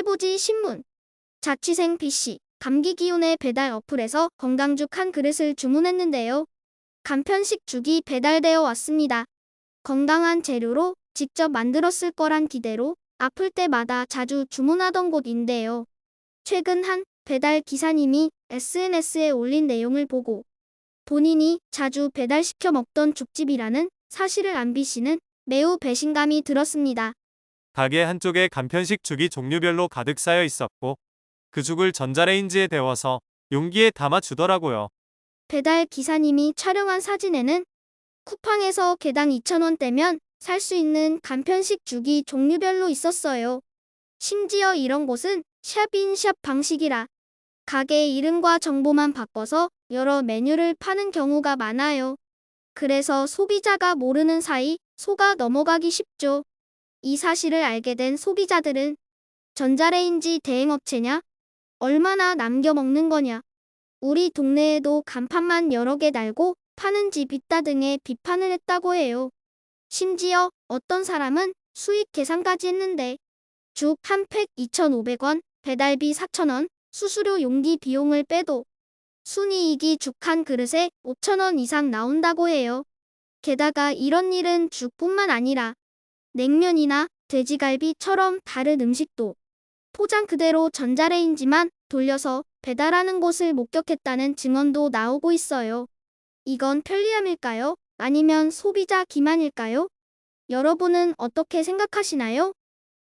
배달보지 신문. 자취생 B씨. 감기 기운에 배달 어플에서 건강죽 한 그릇을 주문했는데요. 간편식 죽이 배달되어 왔습니다. 건강한 재료로 직접 만들었을 거란 기대로 아플 때마다 자주 주문하던 곳인데요. 최근 한 배달 기사님이 SNS에 올린 내용을 보고 본인이 자주 배달시켜 먹던 죽집이라는 사실을 안 B씨는 매우 배신감이 들었습니다. 가게 한쪽에 간편식 죽이 종류별로 가득 쌓여 있었고 그 죽을 전자레인지에 데워서 용기에 담아 주더라고요. 배달 기사님이 촬영한 사진에는 쿠팡에서 개당 2,000원 떼면 살 수 있는 간편식 죽이 종류별로 있었어요. 심지어 이런 곳은 샵인샵 방식이라 가게 이름과 정보만 바꿔서 여러 메뉴를 파는 경우가 많아요. 그래서 소비자가 모르는 사이 속아 넘어가기 쉽죠. 이 사실을 알게 된 소비자들은 전자레인지 대행업체냐? 얼마나 남겨 먹는 거냐? 우리 동네에도 간판만 여러 개 달고 파는 집 있다 등의 비판을 했다고 해요. 심지어 어떤 사람은 수익 계산까지 했는데 죽 한 팩 2,500원, 배달비 4,000원, 수수료 용기 비용을 빼도 순이익이 죽 한 그릇에 5,000원 이상 나온다고 해요. 게다가 이런 일은 죽뿐만 아니라 냉면이나 돼지갈비처럼 다른 음식도 포장 그대로 전자레인지만 돌려서 배달하는 곳을 목격했다는 증언도 나오고 있어요. 이건 편리함일까요? 아니면 소비자 기만일까요? 여러분은 어떻게 생각하시나요?